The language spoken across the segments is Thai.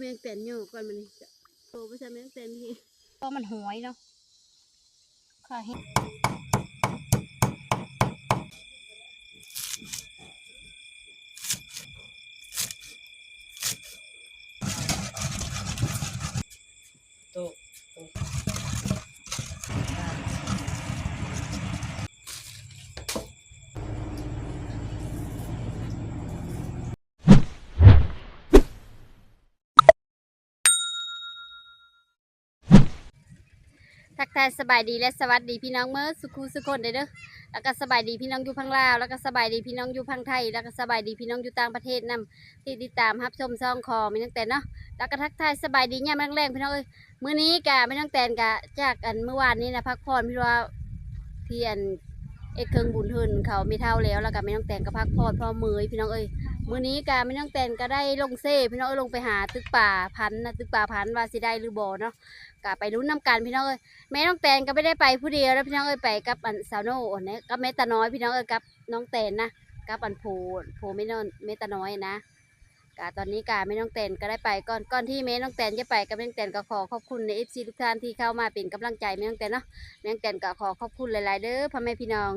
แมงแตนอยู่ก่อนมันโตไปใช่แมงแตนพี่ก็มันหอยเนาะค่ะ ทักทายสบายดีและสวัสดีพี่น้องเมื่อสุขุสุคนเด้อแล้วก็สบายดีพี่น้องอยู่พังลาว แล้วก็สบายดีพี่น้องอยู่พังไทย แล้วก็สบายดีพี่น้องอยู่ต่างประเทศนํที่ติดตามรับชมซองคอไม่ตั้งแต่เนาะแล้วก็ทักทายสบายดีเนี่ยามแรงๆพี่น้องเอ้ยมื้อนี้กะไม่ตั้งแต่กะจากอันเมื่อวานนี้นะพักผ่อนพี่ว่าที่อันเอกเคิงบุญหืนเขาไม่เท่าแล้วแล้วก็ไม่ต้องแต่งก็พักผ่อนพอมือพี่น้องเอ้ย มื้อนี้กาไม่ต้องแต่นก็ได้ลงเซ่พี่น้องเอ้ยลงไปหาตึกป่าพันธุ์นะตึกป่าพันธุ์ว่าสิได้หรือบ่เนาะกะไปลุ้นน้ำกันพี่น้องเอ้ยแม่น้องแตนก็ไม่ได้ไปผู้เดียวแล้วพี่น้องเอ้ยไปกับอันสาวโน่อันนี้กับแม่ตาน้อยพี่น้องเอ้ยกับน้องแตนนะกับอันโพโพไม่นอนแม่ตาน้อยนะกะตอนนี้กาไม่น้องแตนก็ได้ไปก่อนก่อนที่แม่น้องแตนจะไปกับแม่น้องแตนก็ขอขอบคุณในเอฟซีทุกท่านที่เข้ามาเป็นกำลังใจแม่น้องแตนเนาะแม่น้องแตนก็ขอขอบคุณหลาย ๆ เด้อพ่อแม่พี่น้อง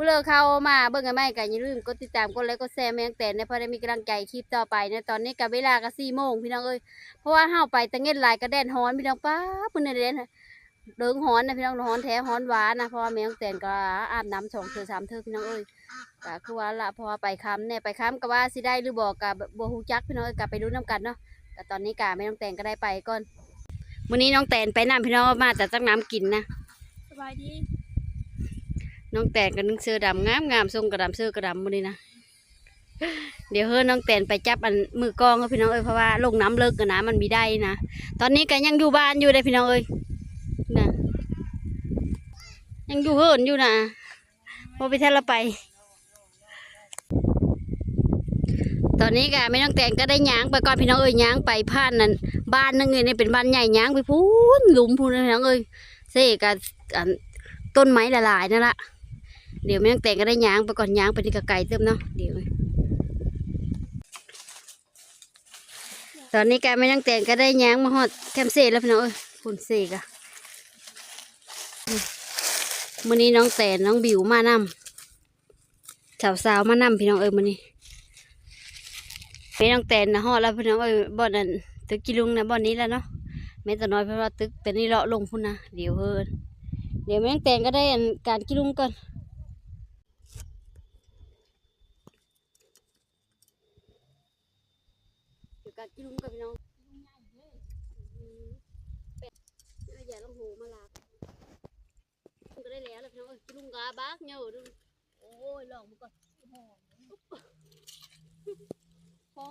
ผู้เลิกเข้ามาเบิ่งกันไหมกันอย่าลืมกดติดตามกดไลค์กดแชร์แมงแต่ในพอได้มีกำลังใจคลิปต่อไปในะตอนนี้กับเวลาก็สี่โมงพี่น้องเอ้ยเพราะว่าเฮาไปตะเงินหลายก็แดนฮ้อนพี่น้องป้าบมื้อนี้เด่นเดิงฮ้อนนะพี่น้องฮ้อนแท้ฮ้อนหวานนะเพราะว่าแมงแต่ก็อาบน้ำสองเทื่อสามเทื่อพี่น้องเอ้ยก็คือว่าละพราะว่าไปค้ำเนี่ยไปค้ำก็ว่าสิได้หรือบอกกับบ่ฮู้จักพี่น้องเอ้ยก็ไปรู้น้ำกันเนาะแต่ตอนนี้กาแม่น้องแตนก็ได้ไปก่อนมื้อนี้น้องแตนไปน้ำพี่น้องมาแต่จักน้ำกินนะสบายดี น้องแตนกับนึ่งเสื้อดำงามงามทรงกระดำเสื้อกระดำมื้อนี้นะเดี๋ยวเฮ้อน้องแตนไปจับอันมือกองเขาพี่น้องเอ้ยเพราะว่าลงน้ำเลิกกันนะมันมีได้นะตอนนี้ก็ยังอยู่บ้านอยู่ได้พี่น้องเอ้ยนะยังอยู่เฮิรนอยู่นะพอไปเทนละไป ตอนนี้ก็ไม่น้องแตนก็ได้ย้างไปก่อนพี่น้องเอ้ยย้างไปผ่านนั่นบ้านนึงเลยนี่เป็นบ้านใหญ่ย้างไปพูนหลุมพูนนะพี่น้องเอ้ยเซ่กับอันต้นไม้ละลายนั่นละ เดี๋ยวแม่งแต่งก็ได้ยางไปก่อนยางไปที่กระไก่เติมเนาะเดี๋ยว ตอนนี้แกไม่ยังแต่งก็ได้ยางมาหอดแคมเซ่แล้วพี่น้องเอ้ยคุณเซ่กะมื้อนี้น้องแต่น้องบิวมานำสาวๆมานำพี่น้องเอ้ยมื้อนี้แม่น้องแต่นะฮอดแล้วพี่น้องเอ้ยบ่อนั้นตึกกิลุงนะบ่อนนี้แล้วเนาะแม่ตะน้อยเพราะว่าตึกแต่นี่เลาะลงพุ่นนะเดี๋ยวเฮินเดี๋ยวแม่งแตงก็ได้การกิลุงก่อนเดี๋ยว การกิลุงกับพี่น้องอืมเป็ดเอาอย่าลองหูมาลากมันก็ได้แล้วแหละพี่น้องเอ้ยกิลุงกาบักเหนียวดูโอ้ยลองมาก่อนพอ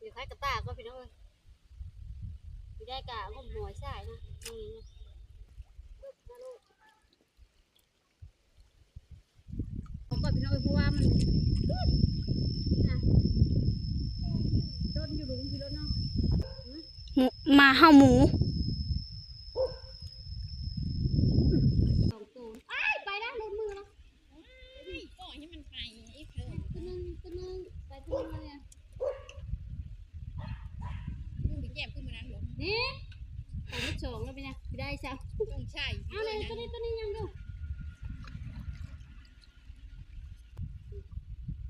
เดี๋ยวคล้ายกระตายก็พี่น้องเอ้ย ไม่ได้กะงมหัวใช่นะนี่บมาลูกเอาก่อนพี่น้องเอ้ยเพราะว่ามันนะต้นอยู่หลุมพี่รถเนาะ มาเฮาหมู สองตัวอ้ายไปแล้วหลุดมือแล้ว ปล่อยให้มันไปไอ้เธอ ตัวหนึงตัวหนึงไปตัวหนึงมาเนี่ย มึงไปแก็บขึ้นมานั้นหรอ นี่ไปที่สองแล้วไปเนี่ยไม่ได้ใช่ ต้องใช่ เอาเลยตัวนี้ตัวนี้ยังดู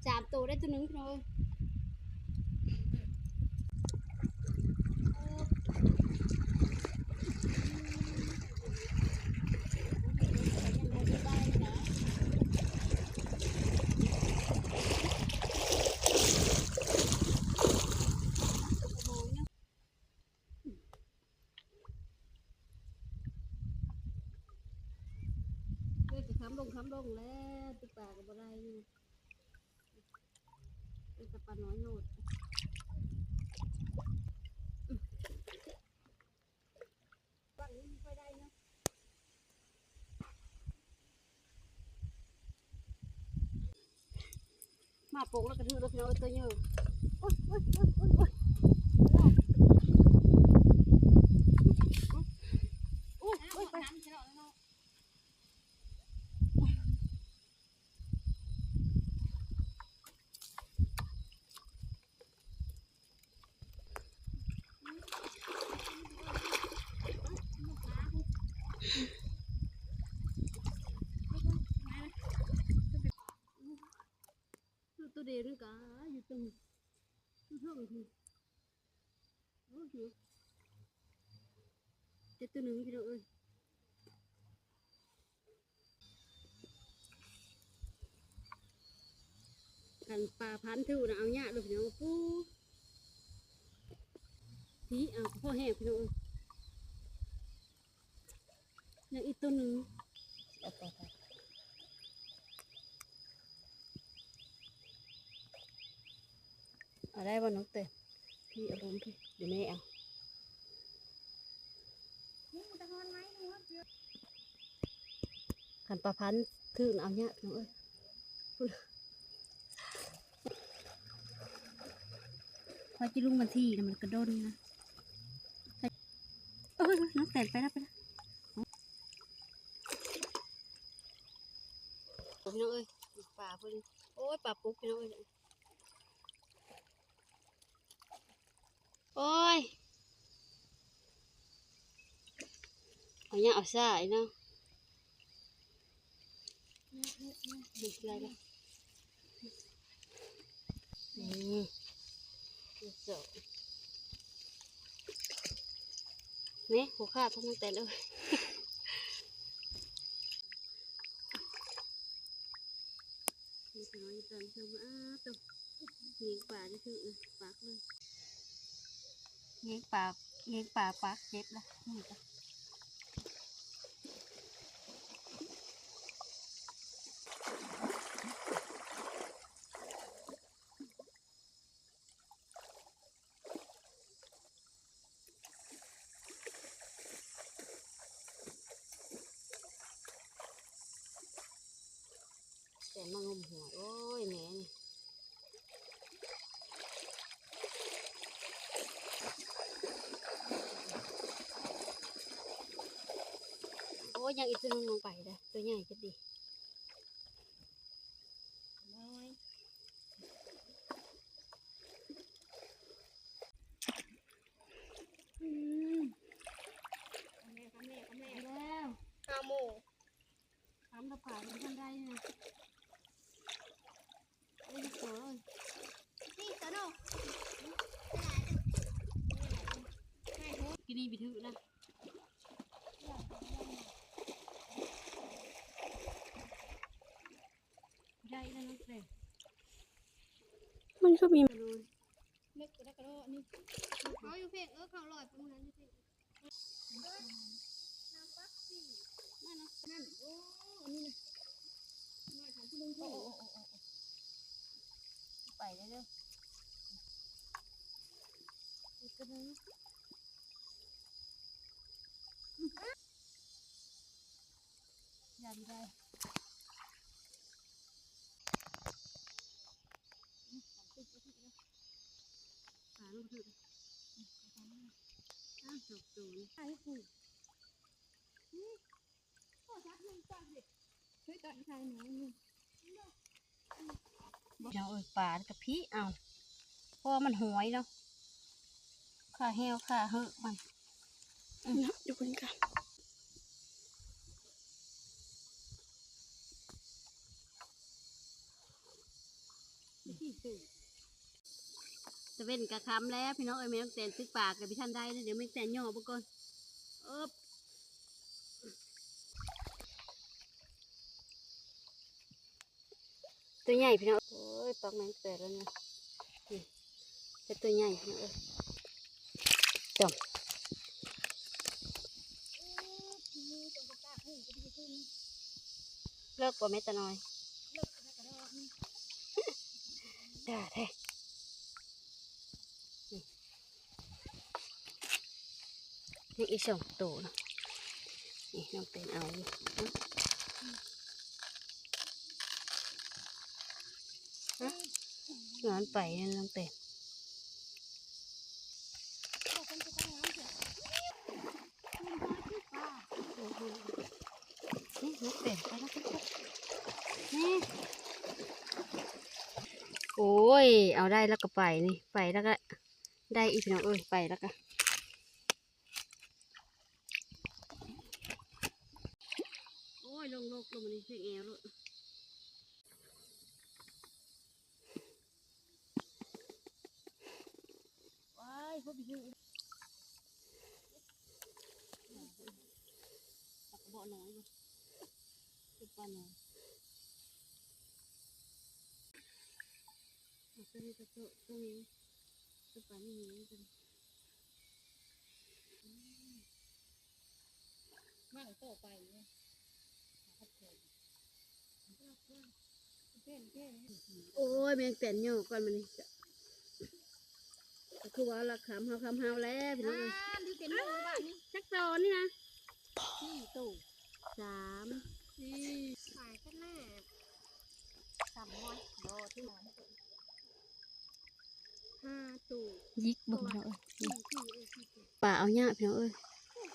สามตัวได้ตัวหนึ่งพี่น้องเอ้ย คำลงคำลงแล้วติดปากกับอะไรนี่เป็นตะปาน้อยโนดฝั่งนี้ไม่ค่อยได้นะมาโป่งแล้วกระทืบแล้วพี่น้องเตัวเยอะโอ๊ยโอ๊ยโอ๊ยโอ๊ยโอ๊ย ตัวเดียวนึงกะอยู่ตรง อยู่เท่าไหร่ทีโอ้ยเจ็ดตัวหนึ่งพี่น้องเอ้ยกันปลาพันธุ์ถือนะเอาเนี่ยลูกพี่น้องปูพี่เอาพ่อแห้งพี่น้องเอ้ยยังอีกตัวหนึ่ง เอาไปค่ะเอาได้บ่น้องเต้พี่เอาผมพี่เดี๋ยวแม่เอาขันปลาพันธุ์ถือนะเอาเนี่ยพี่น้องเอ้ยพูดพอจิลุงมันที่นะมันกระโดนนะเอ้ยน้องแต่ไปแล้วไปแล้วพี่น้องเอ้ยป่าเพิ่นโอ้ยป่าปุ๊กพี่น้องเอ้ย โอ้ยเอาเนี่ยเอาซ่าอีเนาะนี่อะไรล่ะนี่เดี๋ยวเจ้านี่หัวขาดทั้งแต่เลยมีแต่น้อยจันทร์เชื่อมาตัวหนีป่าที่คือปากเลย เงี้ยปากเงี้ยปากปากเจ็บละนี่ก็ะแต่มางมหัวโอ้ยแหม่นี่โอ้ ยยังอีกตัวนึงลงไปได้อตัวใหญ่ก็ดีน้อยอืมแม่กับแม่กับแม่แล้วข้าโมงทำกระเป๋าเป็นคนได้นะโอ้ยโอ้ยนี่ตะโนกินดีไปถือนะได้แล้วน้องแต่มันก็มีเลย เล็กกระดกกระโดดนี่เขาอยู่เพลงเออเขาลอยไปมือนั้นเพลงน้ำปักสินั่นนะนั่นโอ้อันนี้นะน้อยของที่ลุงโอ้พี่โอ้โอ้โอ้โอ้ไปได้เด้ออีกตัวหนึงยันได้ ป่าลูกถือ อ้าวจบตูนใช่ผูกพ่อชักหนึ่งจังเลยเฮ้ยตอนใครหนูนี่เอาเอ้ยปลากับพี่เอาเพราะว่ามันหวยเนาะขาแห้วขาเหอะมันนะอยู่บนกันจะ เป็นกระคำแล้วพี่น้องเอ้ยแม่ต้งแตนซึกปากกับพี่ท่านได้เดี๋ยวไม่แตนย่อไปก่อนเอ๊บตัวใหญ่พี่น้องโอ้ยปากแมงแตกแล้วเนี่ยนี่เป็นตัวใหญ่พี่น้องเอ้ยจมเลิกกว่าแม่ตะน้อยด่าแท้ี่อีกสองตัวนะนี่น้องเป็นเอาอยู่ฮะงอนไปนั่นน้องเป็นนี่นกเป็ดไปแล้วนนี่โอ้ย เอาได้แล้วก็ไปนี่ ไปแล้วก็ได้อีกน้องเอ้ย ไปแล้วก็ โอ้ยลงลกลงมาในเพลงแอลลูก เขาไปยืดตักเบาะน้อยบ่เป็นปลาน้อย เอาตัวนี้ก็ตัวตัวนี้ตัวปลานี่นี่กันมากต่อไปเนี่ยครับผมเพ่นเพ่นโอ้ยแมงแต่นโยก่อนมันนี่คือว่าราคาเฮาคำเฮาแล้วพี่น้องเอ้ยนี่เป็นลูกบ้านนี่จักโตนี่นะสี่ตู้สามสี่ขายกันแน่สามร้อยโลที่หลัง ห้าตู้ยิกเบิ่งพี่น้องเอ้ยสี่สี่เอ้ยสี่ตู้ป่าเอาเนี่ยพี่น้องเอ้ย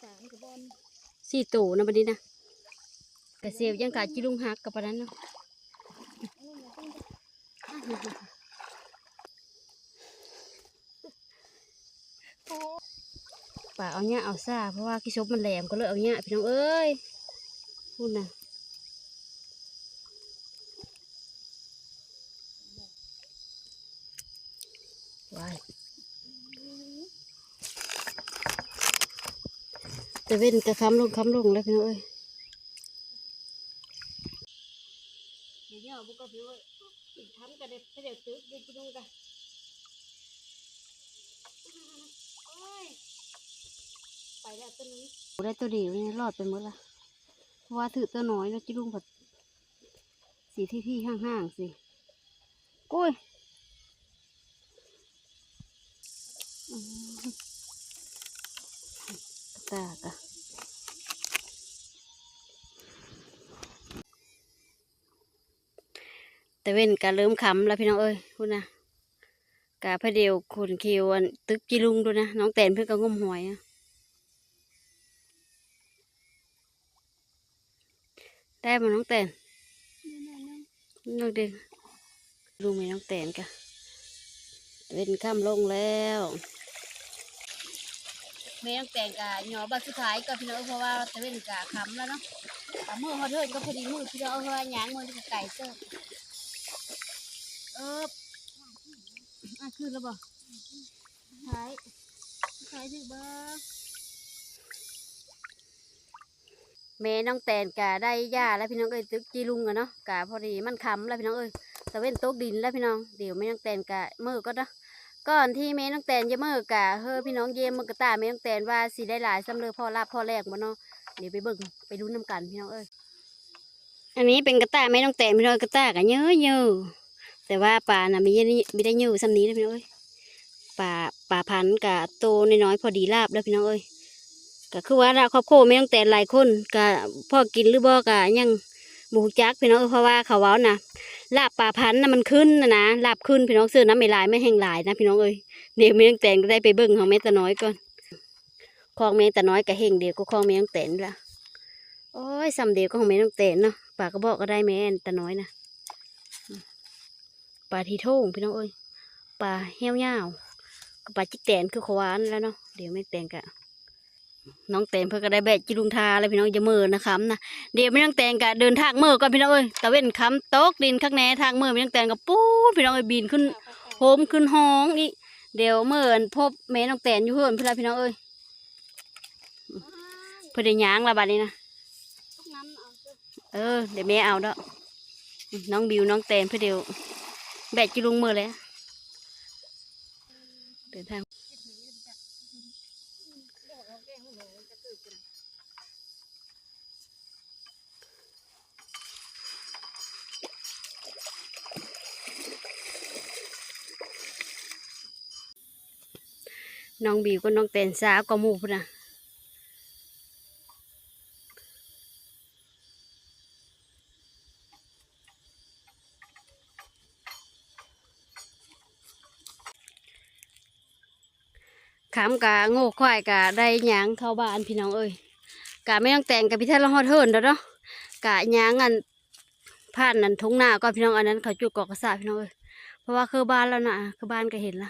สามกับบอลสี่โตนะบัดนี้นะกระเซียวยังกาจิลุงหักกับปานนั้นเนาะป่าเอาเนี่ยเอาซาเพราะว่าขี้ชบมันแหลมก็เลยเอาเนี่ยพี่น้องเอ้ยพูดนะว้ายแต่ เว้นกระคำลงคำลงแล้วพี่น้องเอ้ยเดี๋ยวเนี่ยบุกกระพิวอีกทำกันเด็ดเดี๋ยวตึกเดี๋ยวจะดูกันโอ้ยไปแล้วตัวนี้ได้ตัวเดียวนี่รอดไปหมดละเพราะว่าถือตัวน้อยแล้วจิลุงผัดสีที่ที่ห่างๆสิโอ้ยอืมตากะ แต่เว้นกะเริ่มขำแล้วพี่น้องเอ้ยพูดนะกะพระเดียวคนเคียวอันตึกจิลุงด้วยนะน้องแตนเพื่อนก็งมหอยได้มาน้องแตนน้องเด็กดูไหมน้องแตนกะเว้นข้ามลงแล้วแม่น้องแตนกะหยอบัตสุดท้ายก็พี่น้องเพราะว่าตะเว้นกะคำแล้วเนาะแต่มือเขาเทินก็พอดีมือพี่น้องเพราะว่าหยางมือจะไก่เสิร์ เอออะคืนแล้วบ่ใช้ใช้ถึงบ้าแม่น้องแตนกะได้ย่าแล้วพี่น้องเอ้ยตึกจีลุงอะเนาะกะพอดีมันคำแล้วพี่น้องเอ้ยตะเว้นตกดินแล้วพี่น้องเดี๋ยวแม่น้องแตนกะมือก็เนาะก่อนที่แม่น้องแตนจะมือกะเฮ้อพี่น้องเยี่ยมมือกระตาแม่น้องแตนว่าสิได้หลายสำเร็จพ่อลาบพ่อแรกบ่เนาะเดี๋ยวไปเบิ่งไปดูน้ำกันพี่น้องเอ้ยอันนี้เป็นกระตาแม่น้องแตนพี่น้องกระตากะเยอะเยอะ แต่ว่าปลาน่ะไม่ได้ไม่ได้เยอะซ้ำนี้นะพี่น้องเอ้ยปลาปลาพันธุ์กะโตน้อยๆพอดีลาบแล้วพี่น้องเอ้ยก็คือว่าเราครอบครัวแม่ตั้งแต่หลายคนก็พ่อกินหรือบ่ก็ยังหมูจักพี่น้องเพราะว่าเขาเว้านะลาบปลาพันน่ะมันขึ้นนะนะลาบขึ้นพี่น้องซื้อน้ำไม่ลายไม่แห้งลายนะพี่น้องเอ้ยเดี๋ยวแม่ตั้งแต่ก็ได้ไปเบิ่งของแม่ตาน้อยก่อนคลองแม่ตาน้อยก็เฮงเดียวก็คลองแม่ตั้งแต่ละโอ้ยซ้ำเดียวก็ของแม่ตั้งแต่เนาะปลากระบอกก็ได้แม่ตาน้อยนะ ลาทีโท่งพี่น้องเอ้ยปลาเหี้ยวยาวกับปลาจิกแตนคือขวานแล้วเนาะเดี๋ยวแม่แต่งกะน้องแตงเพื่อก็ได้แบะจิลุงทาเลยพี่น้องจะมือนะครับนะเดี๋ยวไม่ต้องแตงกะเดินทางเมื่อก่อนพี่น้องเอ้ยตะเว้นคำตกดินข้างในทางเมื่อไม่ต้องแตงกับปูดพี่น้องเอ้ยบินขึ้นโฮมขึ้นห้องอีเดี๋ยวเมื่อนพบแม่น้องแตนอยู่เพื่อนพี่ละพี่น้องเอ้ยเพื่อได้ยางละบัดนี้นะเออเดี๋ยวแม่เอาเด้อน้องบิวน้องแตนเพื่อเดี๋ยว แบะจิลุงมือเลยเดินทางน้องบิวก็น้องเต้นสาวก็มูพุ่นนะ ขามกะโง่ควายกะได้ยางเข้าบ้านพี่น้องเอ้ยกะไม่ต้องแต่งกะพี่ท่านละฮอดเฮิรนแล้วเนาะกะยางอันผ่านนั่นทงหน้าก็พี่น้องอันนั้นเขาจุดกอกกระสาพี่น้องเอ้ยเพราะว่าคือบ้านแล้วนะคือบ้านก็เห็นละ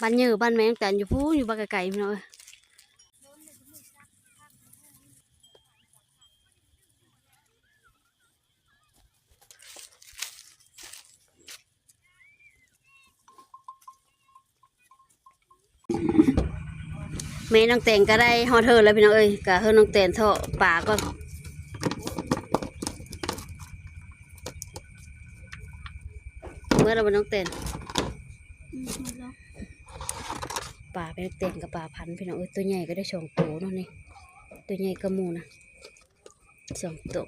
บ้านเยอบ้านแมงแต่อยู่พูอยู่บ้านไกลๆพี่น้องเอ้ย แม่น้องแตงก็ได้ฮอดเธอแล้วพี่น้องเอ้ยกะเฮอน้องแตนเถาะป่าก็เมื่อเราเป็นน้องแตนอืมแล้วป่าเป็นน้องแตนกับป่าพันพี่น้องเอ้ยตัวใหญ่ก็ได้สองตัวนาะนี่ตัวใหญ่กระมูนะสองตัว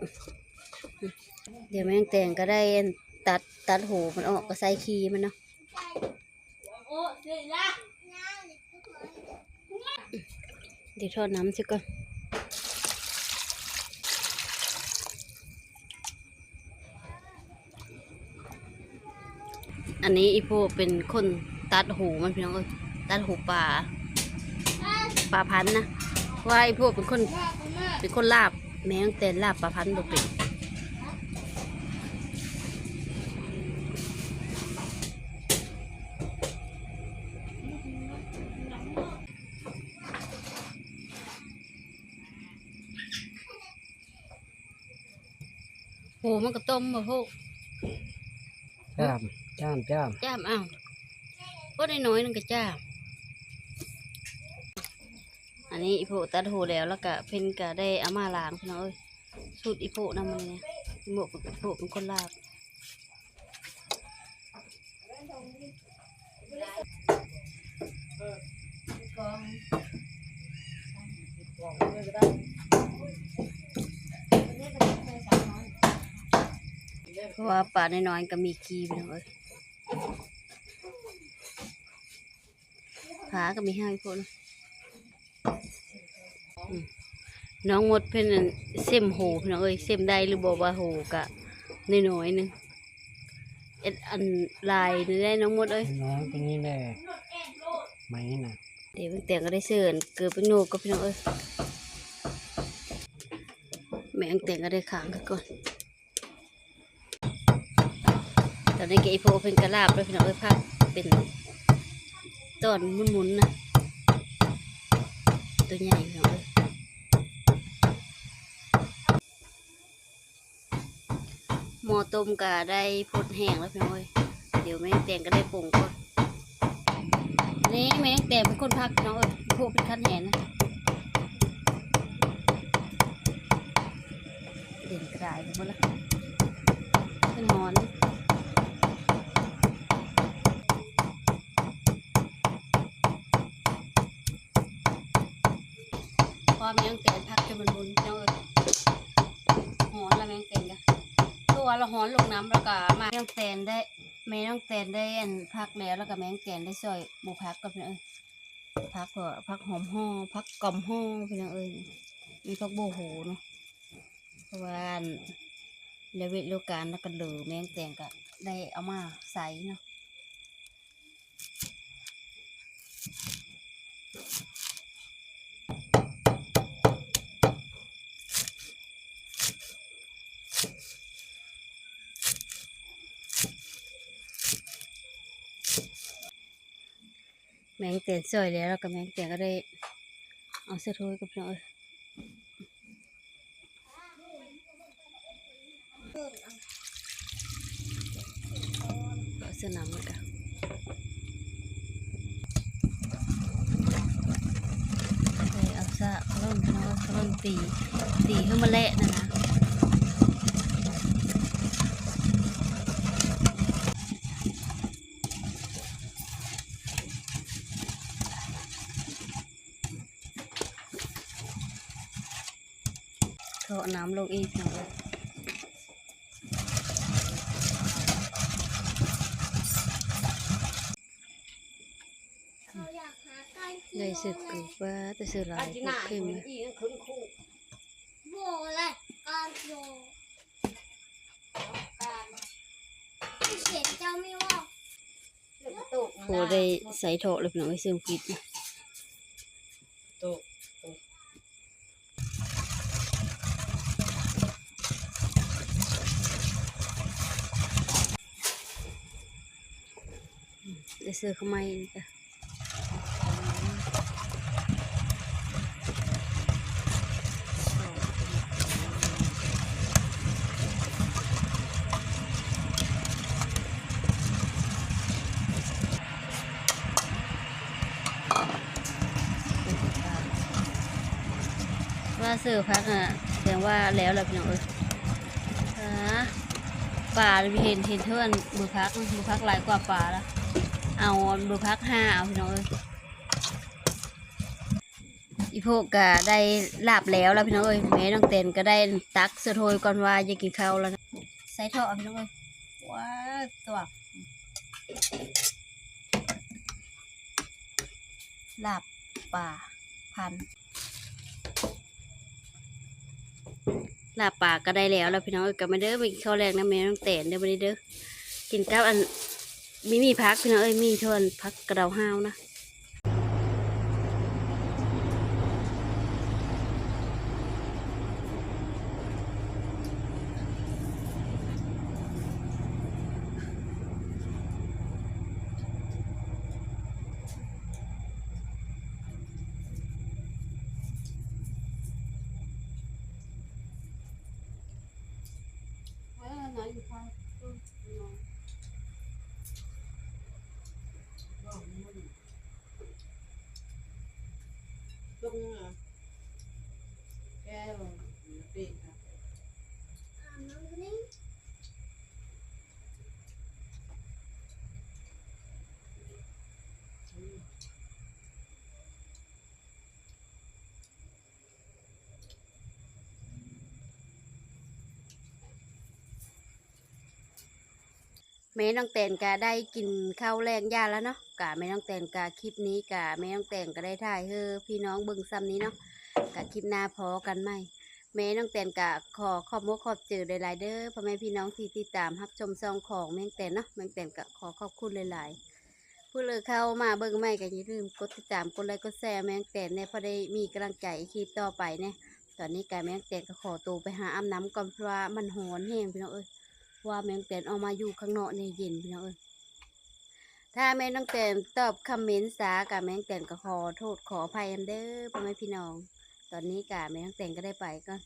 เดี๋ยวแม่น้องแต่งก็ได้ตัดตัดหูมันออกก็ใส่ขี้มันเนาะ โอ้เสร็จละ เดี๋ยวทอดน้ำสิก่อนอันนี้อีโพเป็นคนตัดหูมันพี่น้องตัดหูปลาปลาพันธุ์นะว่าอีโพเป็นคนเป็นคนลาบแม้งแต่ลาบปลาพันธุ์บ่เป็น มันก็ต้มมาพวกจ้ามจ้ามจ้ามจ้ามอ้าวก็ได้น้อยๆนึงก็จ้าม อันนี้อีโพตัดหูแล้วแล้วก็เพิ่นก็ได้เอามาล้างพี่น้องเอ้ยสูตรอีโพนำมันเนี่ยอีโพอีโพเป็นคนลาบ เพราะว่าปลาน้อยๆก็มีกีพี่น้องเอ้ยขาก็มีให้พวกนะอืมน้องหมดเพิ่นนั่นเส้มโหพี่น้องเอ้ยเส้มได้หรือบอกว่าโหกะน้อยๆหนึงเอ็ดอันลายนี่ได้น้องหมดเอ้ยน้องตรงนี้แหละไหมน่ะเดี๋ยวเพิ่งแต่งก็ได้เสิร์นเกิดเป็นโนก็พี่น้องเอ้ยแม่งแต่งก็ได้ขางกันก่อนต อนนี้แกอีโพเป็นกระลาบเลยพี่น้องเอ้ยพักเป็นต้นมุนๆนะ ตัวใหญ่พี่น้องเอ้ยหม้อต้มก็ได้พดแห้งแล้วพี่น้องเอ้ยเดี๋ยวแม่งแต่งก็ได้ปรุงก่อนนี่แม่งแต่เป็นคนพักน้องเอ้ยพวกเป็นขั้นแหนนะเด่นกระดายไปหมดละเป็นหอน แมงแต่พักจะมันบุญน้องเอ้ยหอนละแมงแต่งกันตัวละหอนลงน้ำแล้วก็มาแมงแต่นได้แม่น้องแตนได้อันพักแล้วแล้วก็แมงแตนได้ซอยบุพักกับพี่น้องเอ้ยพักก็พักหอมห่อพักกล่อมห่อพี่น้องเอ้ยมีพักโบโหเนาะเพราะว่าอันเลเวลโลกการแล้วก็เหลือแมงแตนก็ได้เอามาใส่เนาะ แม่น้องแตนซอยแล้วแล้วก็แม่น้องแตนก็ได้เอาเสื้อถ้วยกับน้องเอ้ยเอาเสื้อน้ำเลยกันเอาซะเขาเริ่มพี่น้องเขาเริ่มตีตีให้มันเละนะนะเขาเอาน้ำ ลงอีกพี่น้องเอ้ยเราอยากหาไก่ได้สึกคือว่าแต่สึกหลายพวกเข้มเลยโบเลยการโบเขียนเจ้าไม่ว่าโหได้ใส่โถเลยพี่น้องไอ้เสื่อมฟิตนะ ซื้อขมายนี่ก็ว่าซื้อพักอะแสดงว่าแล้วแหละพี่น้องเอ้ยป่าเห็นเห็นเท่านบุอพักบุอพักหลายกว่าป่าแล้ว เอาเบุพักห้าเอาพี่น้องเอ้ยอีพวกก็ได้ลาบแล้วแล้วพี่น้องเอ้ยแม่น้องเตนก็ได้ตักเสือโทยก่อนว่าจะกินข้าวแล้วนะใส่ท่อพี่น้องเอ้ยว้าตัวลาบป่าพันลาบปากก็ได้แล้วแล้วพี่น้องเอ้ยกลับมาเด้อไปกินข้าวแรงนะแม่ต้องแต่นเด้อบัดนี้เด้อกินกับอัน มีมีพักพี่น้องเอ้ยมีชวนพักกระเดาห้าวนะ yung แม่น้องแตนก็ได้กินข้าวแรงย่าแล้วเนาะกะแม่น้องแตนกะคลิปนี้กะแม่น้องแตนก็ได้ถ่ายเฮ้อพี่น้องเบิ่งซ้ำนี้เนาะกะคลิปหน้าพอกันไหมแม่น้องแตนกะขอขอบมุกขอบเจอหลายๆเด้อพ่อแม่พี่น้องที่ติดตามรับชมซองของแม่น้องแตนเนาะแม่น้องแตนกะขอขอบคุณหลายๆผู้เลยเข้ามาเบิ่งใหม่ก็อย่าลืมกดติดตามกดไลค์กดแชร์แม่งแต่เนี่ยพอได้มีกำลังใจคลิปต่อไปเนี่ยตอนนี้กาแม่งแต่ก็ขอตัวไปหาอาบน้ำก่อนเพราะว่ามันหอนแห้งพี่น้องเอ้ย ว่าแมงแต่ออกมาอยู่ข้างนอกในยเย็นพี่น้องเอ้ยถ้าแม่น้องแต่ตอบคอมเมนต์สากะแม่งแต่ก็ขอโทษขออภัยนเด้อพ่อแม่พี่น้อง ตอนนี้กะแม่น้องแต่ก็ได้ไปก่อน